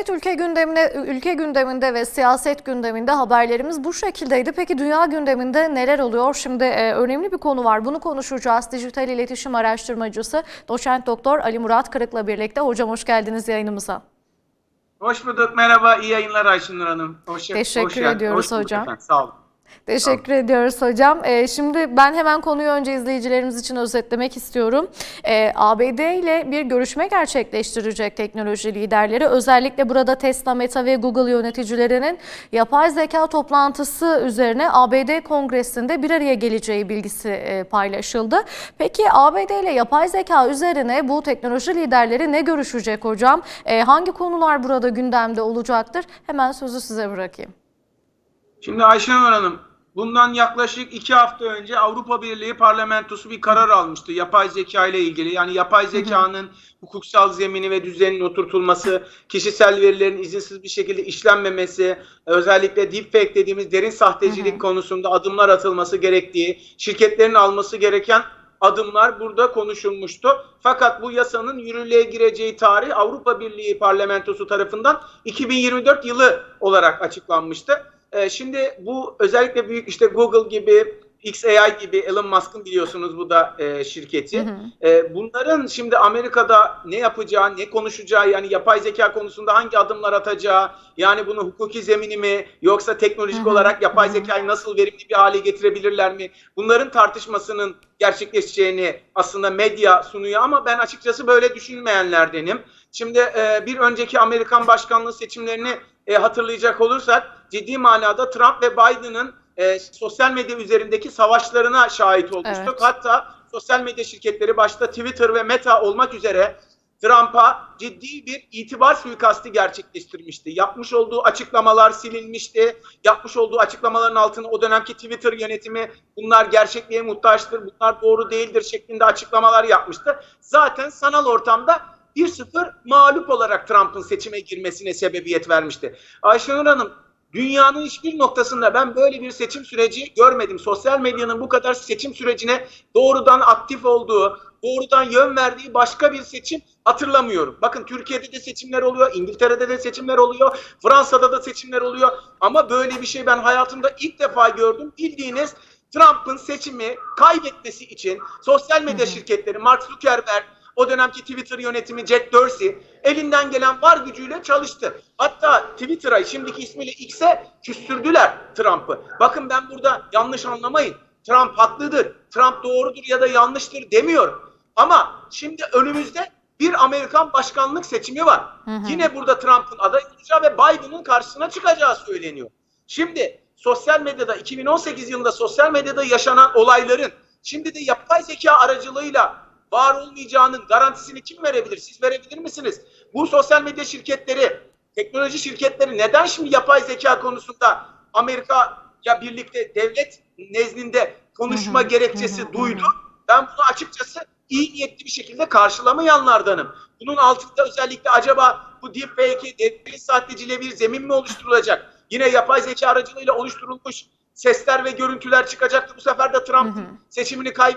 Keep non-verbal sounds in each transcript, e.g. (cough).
Evet ülke gündemine ülke gündeminde ve siyaset gündeminde haberlerimiz bu şekildeydi. Peki dünya gündeminde neler oluyor? Şimdi e, önemli bir konu var. Bunu konuşacağız. Dijital iletişim araştırmacısı doçent doktor Ali Murat Kırık'la birlikte. Hocam hoş geldiniz yayınımıza. Hoş bulduk. Merhaba. iyi yayınlar Ayşenur Hanım. Hoş, Teşekkür hoş ediyoruz Hoş hocam. efendim, Sağ olun. Teşekkür ediyoruz hocam. Ee, şimdi ben hemen konuyu önce izleyicilerimiz için özetlemek istiyorum. Ee, ABD ile bir görüşme gerçekleştirecek teknoloji liderleri. Özellikle burada Tesla, Meta ve Google yöneticilerinin yapay zeka toplantısı üzerine ABD Kongresi'nde bir araya geleceği bilgisi e, paylaşıldı. Peki ABD ile yapay zeka üzerine bu teknoloji liderleri ne görüşecek hocam? Ee, hangi konular burada gündemde olacaktır? Hemen sözü size bırakayım. Şimdi Ayşenur Hanım, bundan yaklaşık iki hafta önce Avrupa Birliği Parlamentosu bir karar almıştı yapay zeka ile ilgili. Yani yapay zekanın hukuksal zemini ve düzenin oturtulması, kişisel verilerin izinsiz bir şekilde işlenmemesi, özellikle deepfake dediğimiz derin sahtecilik konusunda adımlar atılması gerektiği, şirketlerin alması gereken adımlar burada konuşulmuştu. Fakat bu yasanın yürürlüğe gireceği tarih Avrupa Birliği Parlamentosu tarafından 2024 yılı olarak açıklanmıştı. Ee, şimdi bu özellikle büyük işte Google gibi XAI gibi Elon Musk'ın biliyorsunuz bu da e, şirketi. E, bunların şimdi Amerika'da ne yapacağı, ne konuşacağı yani yapay zeka konusunda hangi adımlar atacağı yani bunu hukuki zemini mi yoksa teknolojik olarak yapay zekayı nasıl verimli bir hale getirebilirler mi? Bunların tartışmasının gerçekleşeceğini aslında medya sunuyor ama ben açıkçası böyle düşünmeyenlerdenim. Şimdi e, bir önceki Amerikan başkanlığı seçimlerini e, hatırlayacak olursak ciddi manada Trump ve Biden'ın e, sosyal medya üzerindeki savaşlarına şahit olmuştuk. Evet. Hatta sosyal medya şirketleri başta Twitter ve Meta olmak üzere Trump'a ciddi bir itibar suikastı gerçekleştirmişti. Yapmış olduğu açıklamalar silinmişti. Yapmış olduğu açıklamaların altına o dönemki Twitter yönetimi bunlar gerçekliğe muhtaçtır, bunlar doğru değildir şeklinde açıklamalar yapmıştı. Zaten sanal ortamda 1-0 mağlup olarak Trump'ın seçime girmesine sebebiyet vermişti. Ayşenur Hanım Dünyanın hiçbir noktasında ben böyle bir seçim süreci görmedim. Sosyal medyanın bu kadar seçim sürecine doğrudan aktif olduğu, doğrudan yön verdiği başka bir seçim hatırlamıyorum. Bakın Türkiye'de de seçimler oluyor, İngiltere'de de seçimler oluyor, Fransa'da da seçimler oluyor. Ama böyle bir şey ben hayatımda ilk defa gördüm. Bildiğiniz Trump'ın seçimi kaybetmesi için sosyal medya şirketleri, Mark Zuckerberg, o dönemki Twitter yönetimi Jack Dorsey elinden gelen var gücüyle çalıştı. Hatta Twitter'a şimdiki ismiyle X'e küstürdüler Trump'ı. Bakın ben burada yanlış anlamayın. Trump haklıdır, Trump doğrudur ya da yanlıştır demiyorum. Ama şimdi önümüzde bir Amerikan başkanlık seçimi var. Yine burada Trump'ın aday olacağı ve Biden'ın karşısına çıkacağı söyleniyor. Şimdi sosyal medyada 2018 yılında sosyal medyada yaşanan olayların şimdi de yapay zeka aracılığıyla var olmayacağının garantisini kim verebilir? Siz verebilir misiniz? Bu sosyal medya şirketleri, teknoloji şirketleri neden şimdi yapay zeka konusunda Amerika ya birlikte devlet nezdinde konuşma gerekçesi duydu? Ben bunu açıkçası iyi niyetli bir şekilde karşılamayanlardanım. Bunun altında özellikle acaba bu deepfake'i, derin sahteciliğe bir zemin mi oluşturulacak? Yine yapay zeka aracılığıyla oluşturulmuş sesler ve görüntüler çıkacaktı. Bu sefer de Trump'ın seçimini kay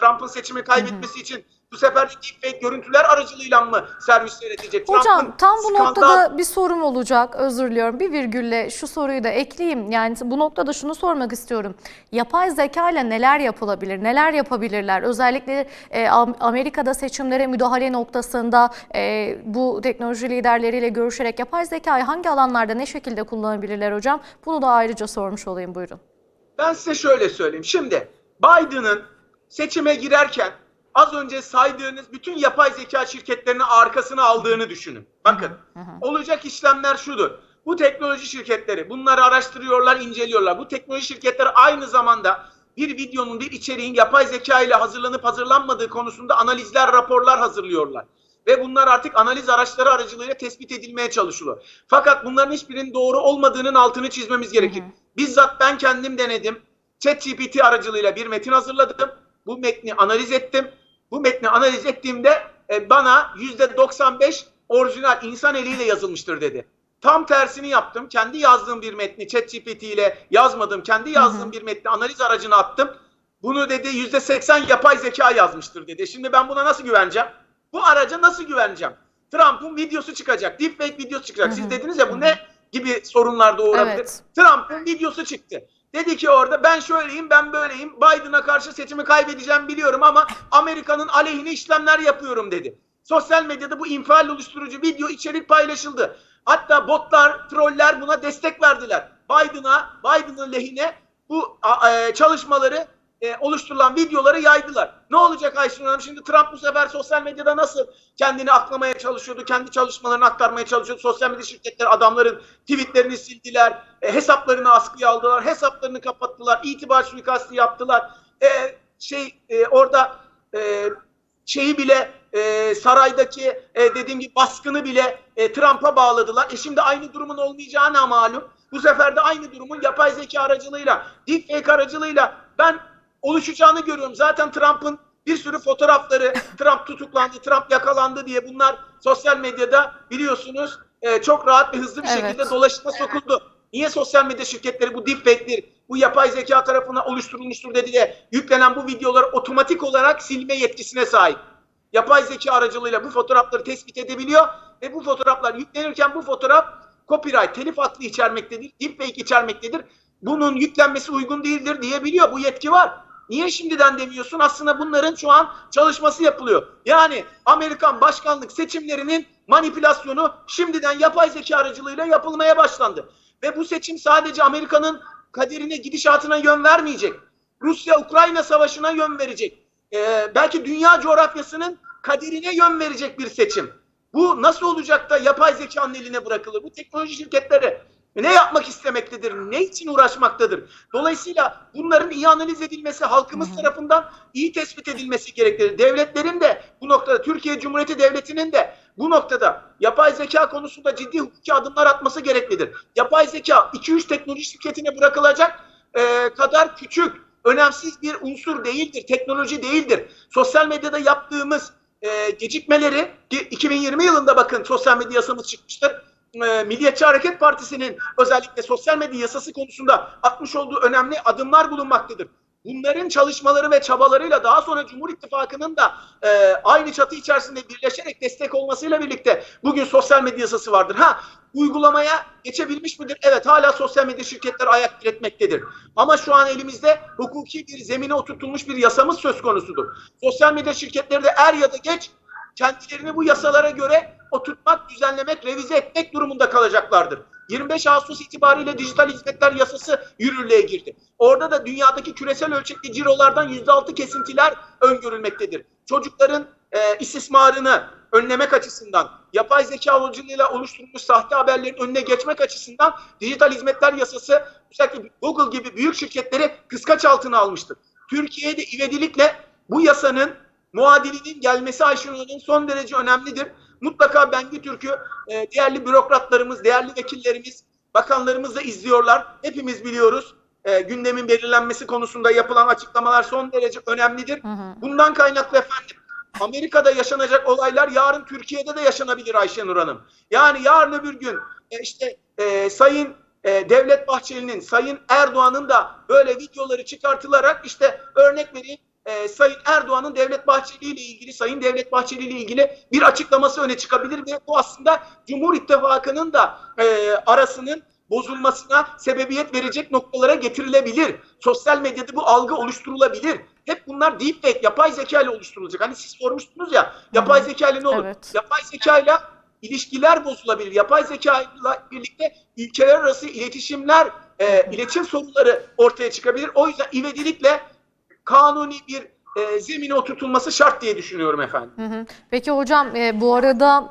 Trump'ın seçimi kaybetmesi için bu sefer de deepfake görüntüler aracılığıyla mı servis yönetecek? Hocam tam bu skandal- noktada bir sorum olacak. Özür diliyorum. Bir virgülle şu soruyu da ekleyeyim. Yani bu noktada şunu sormak istiyorum. Yapay zeka ile neler yapılabilir? Neler yapabilirler? Özellikle e, Am- Amerika'da seçimlere müdahale noktasında e, bu teknoloji liderleriyle görüşerek yapay zekayı hangi alanlarda ne şekilde kullanabilirler hocam? Bunu da ayrıca sormuş olayım buyurun. Ben size şöyle söyleyeyim. Şimdi Biden'ın seçime girerken az önce saydığınız bütün yapay zeka şirketlerini arkasına aldığını düşünün. Bakın olacak işlemler şudur. Bu teknoloji şirketleri bunları araştırıyorlar, inceliyorlar. Bu teknoloji şirketleri aynı zamanda bir videonun, bir içeriğin yapay zeka ile hazırlanıp hazırlanmadığı konusunda analizler, raporlar hazırlıyorlar. Ve bunlar artık analiz araçları aracılığıyla tespit edilmeye çalışılıyor. Fakat bunların hiçbirinin doğru olmadığının altını çizmemiz gerekir. Bizzat ben kendim denedim. ChatGPT aracılığıyla bir metin hazırladım. Bu metni analiz ettim. Bu metni analiz ettiğimde e, bana %95 orijinal insan eliyle yazılmıştır dedi. Tam tersini yaptım. Kendi yazdığım bir metni ChatGPT ile yazmadım. Kendi yazdığım bir metni analiz aracına attım. Bunu dedi %80 yapay zeka yazmıştır dedi. Şimdi ben buna nasıl güveneceğim? Bu araca nasıl güveneceğim? Trump'ın videosu çıkacak. Deepfake videosu çıkacak. Siz dediniz ya bu ne gibi sorunlar doğurabilir. Evet. Trump'ın videosu çıktı. Dedi ki orada ben şöyleyim ben böyleyim Biden'a karşı seçimi kaybedeceğim biliyorum ama Amerika'nın aleyhine işlemler yapıyorum dedi. Sosyal medyada bu infial oluşturucu video içerik paylaşıldı. Hatta botlar, troller buna destek verdiler. Biden'a, Biden'ın lehine bu e, çalışmaları e, oluşturulan videoları yaydılar. Ne olacak Ayşe Hanım? Şimdi Trump bu sefer sosyal medyada nasıl kendini aklamaya çalışıyordu, kendi çalışmalarını aktarmaya çalışıyordu. Sosyal medya şirketleri adamların tweetlerini sildiler, e, hesaplarını askıya aldılar, hesaplarını kapattılar, itibar suikastı yaptılar. E, şey e, orada e, şeyi bile e, saraydaki e, dediğim gibi baskını bile e, Trump'a bağladılar. E şimdi aynı durumun olmayacağı ne malum? Bu sefer de aynı durumun yapay zeka aracılığıyla, deepfake aracılığıyla ben oluşacağını görüyorum. Zaten Trump'ın bir sürü fotoğrafları, (laughs) Trump tutuklandı, Trump yakalandı diye bunlar sosyal medyada biliyorsunuz e, çok rahat ve hızlı bir Evet. şekilde dolaşıma sokuldu. Niye sosyal medya şirketleri bu deepfake'leri, bu yapay zeka tarafından oluşturulmuştur dedi de yüklenen bu videoları otomatik olarak silme yetkisine sahip. Yapay zeka aracılığıyla bu fotoğrafları tespit edebiliyor ve bu fotoğraflar yüklenirken bu fotoğraf copyright, telif hakkı içermektedir, deepfake içermektedir. Bunun yüklenmesi uygun değildir diyebiliyor. Bu yetki var. Niye şimdiden demiyorsun? Aslında bunların şu an çalışması yapılıyor. Yani Amerikan başkanlık seçimlerinin manipülasyonu şimdiden yapay zeka aracılığıyla yapılmaya başlandı. Ve bu seçim sadece Amerika'nın kaderine, gidişatına yön vermeyecek. Rusya-Ukrayna savaşına yön verecek. Ee, belki dünya coğrafyasının kaderine yön verecek bir seçim. Bu nasıl olacak da yapay zekanın eline bırakılır? Bu teknoloji şirketleri ne yapmak istemektedir? Ne için uğraşmaktadır? Dolayısıyla bunların iyi analiz edilmesi, halkımız tarafından iyi tespit edilmesi gerekir. Devletlerin de bu noktada, Türkiye Cumhuriyeti Devleti'nin de bu noktada yapay zeka konusunda ciddi hukuki adımlar atması gereklidir. Yapay zeka 2-3 teknoloji şirketine bırakılacak e, kadar küçük, önemsiz bir unsur değildir, teknoloji değildir. Sosyal medyada yaptığımız e, gecikmeleri ki 2020 yılında bakın sosyal medya yasamız çıkmıştır. E, Milliyetçi Hareket Partisi'nin özellikle sosyal medya yasası konusunda atmış olduğu önemli adımlar bulunmaktadır. Bunların çalışmaları ve çabalarıyla daha sonra Cumhur İttifakı'nın da e, aynı çatı içerisinde birleşerek destek olmasıyla birlikte bugün sosyal medya yasası vardır. Ha uygulamaya geçebilmiş midir? Evet hala sosyal medya şirketleri ayak diretmektedir. Ama şu an elimizde hukuki bir zemine oturtulmuş bir yasamız söz konusudur. Sosyal medya şirketleri de er ya da geç kendilerini bu yasalara göre oturtmak, düzenlemek, revize etmek durumunda kalacaklardır. 25 Ağustos itibariyle dijital hizmetler yasası yürürlüğe girdi. Orada da dünyadaki küresel ölçekli cirolardan %6 kesintiler öngörülmektedir. Çocukların e, istismarını önlemek açısından, yapay zeka aracılığıyla oluşturulmuş sahte haberlerin önüne geçmek açısından dijital hizmetler yasası özellikle Google gibi büyük şirketleri kıskaç altına almıştır. Türkiye'de ivedilikle bu yasanın muadilinin gelmesi Ayşenur Hanım'ın son derece önemlidir. Mutlaka Bengi Türk'ü e, değerli bürokratlarımız, değerli vekillerimiz, bakanlarımız da izliyorlar. Hepimiz biliyoruz. E, gündemin belirlenmesi konusunda yapılan açıklamalar son derece önemlidir. Hı hı. Bundan kaynaklı efendim Amerika'da yaşanacak olaylar yarın Türkiye'de de yaşanabilir Ayşenur Hanım. Yani yarın öbür gün e, işte e, Sayın e, Devlet Bahçeli'nin, Sayın Erdoğan'ın da böyle videoları çıkartılarak işte örnek vereyim e, Sayın Erdoğan'ın Devlet Bahçeli ile ilgili, Sayın Devlet Bahçeli ile ilgili bir açıklaması öne çıkabilir ve bu aslında Cumhur İttifakı'nın da e, arasının bozulmasına sebebiyet verecek noktalara getirilebilir. Sosyal medyada bu algı oluşturulabilir. Hep bunlar deepfake, yapay zeka ile oluşturulacak. Hani siz sormuştunuz ya, yapay zeka ile ne olur? Evet. Yapay zeka ile ilişkiler bozulabilir. Yapay zeka ile birlikte ülkeler arası iletişimler, e, iletişim sorunları ortaya çıkabilir. O yüzden ivedilikle kanuni bir e, zemine oturtulması şart diye düşünüyorum efendim. Hı hı. Peki hocam e, bu arada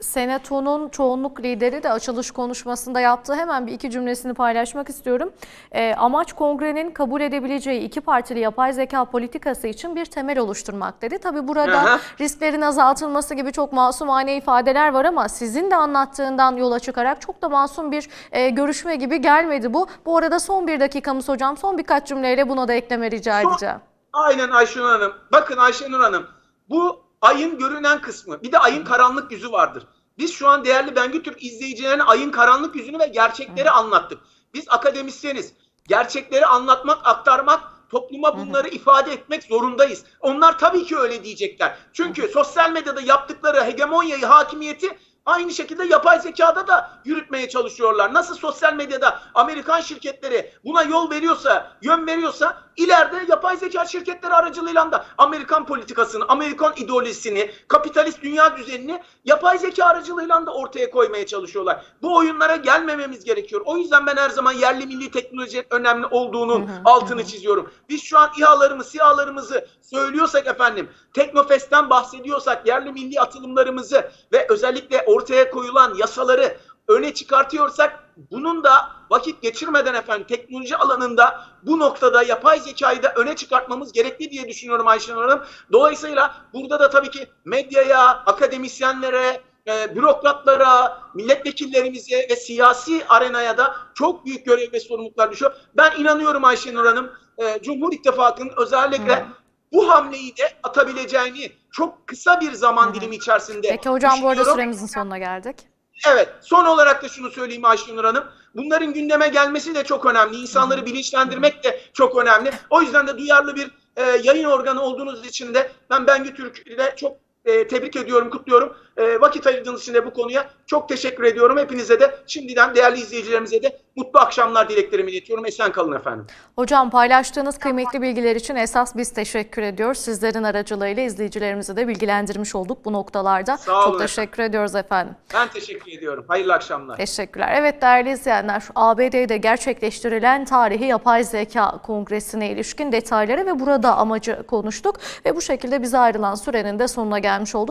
Senato'nun çoğunluk lideri de açılış konuşmasında yaptığı hemen bir iki cümlesini paylaşmak istiyorum. E, amaç kongrenin kabul edebileceği iki partili yapay zeka politikası için bir temel oluşturmak dedi. Tabi burada Aha. risklerin azaltılması gibi çok masumane ifadeler var ama sizin de anlattığından yola çıkarak çok da masum bir e, görüşme gibi gelmedi bu. Bu arada son bir dakikamız hocam son birkaç cümleyle buna da ekleme rica Son- edeceğim. Aynen Ayşenur Hanım. Bakın Ayşenur Hanım. Bu ayın görünen kısmı. Bir de ayın karanlık yüzü vardır. Biz şu an değerli Bengü Türk izleyicilerine ayın karanlık yüzünü ve gerçekleri anlattık. Biz akademisyeniz. Gerçekleri anlatmak, aktarmak topluma bunları ifade etmek zorundayız. Onlar tabii ki öyle diyecekler. Çünkü sosyal medyada yaptıkları hegemonyayı, hakimiyeti Aynı şekilde yapay zekada da yürütmeye çalışıyorlar. Nasıl sosyal medyada Amerikan şirketleri buna yol veriyorsa, yön veriyorsa ileride yapay zeka şirketleri aracılığıyla da Amerikan politikasını, Amerikan ideolojisini, kapitalist dünya düzenini yapay zeka aracılığıyla da ortaya koymaya çalışıyorlar. Bu oyunlara gelmememiz gerekiyor. O yüzden ben her zaman yerli milli teknolojinin önemli olduğunun altını çiziyorum. Biz şu an İHA'larımız, SİHA'larımızı söylüyorsak efendim, Teknofest'ten bahsediyorsak, yerli milli atılımlarımızı ve özellikle ortaya koyulan yasaları öne çıkartıyorsak bunun da vakit geçirmeden efendim teknoloji alanında bu noktada yapay zekayı da öne çıkartmamız gerekli diye düşünüyorum Ayşen Hanım. Dolayısıyla burada da tabii ki medyaya, akademisyenlere, e, bürokratlara, milletvekillerimize ve siyasi arenaya da çok büyük görev ve sorumluluklar düşüyor. Ben inanıyorum Ayşenur Hanım, e, Cumhur İttifakı'nın özellikle Hı. bu hamleyi de atabileceğini çok kısa bir zaman dilimi içerisinde Peki hocam bu arada süremizin sonuna geldik. Evet. Son olarak da şunu söyleyeyim Ayşenur Hanım. Bunların gündeme gelmesi de çok önemli. İnsanları bilinçlendirmek de çok önemli. O yüzden de duyarlı bir e, yayın organı olduğunuz için de ben Bengü Türk ile çok e, tebrik ediyorum, kutluyorum. E, vakit ayırdığınız için de bu konuya çok teşekkür ediyorum. Hepinize de şimdiden değerli izleyicilerimize de mutlu akşamlar dileklerimi iletiyorum. Esen kalın efendim. Hocam paylaştığınız kıymetli bilgiler için esas biz teşekkür ediyoruz. Sizlerin aracılığıyla izleyicilerimizi de bilgilendirmiş olduk bu noktalarda. Sağ olun Çok efendim. teşekkür ediyoruz efendim. Ben teşekkür ediyorum. Hayırlı akşamlar. Teşekkürler. Evet değerli izleyenler, ABD'de gerçekleştirilen tarihi yapay zeka kongresine ilişkin detayları ve burada amacı konuştuk ve bu şekilde bize ayrılan sürenin de sonuna gelmiş olduk.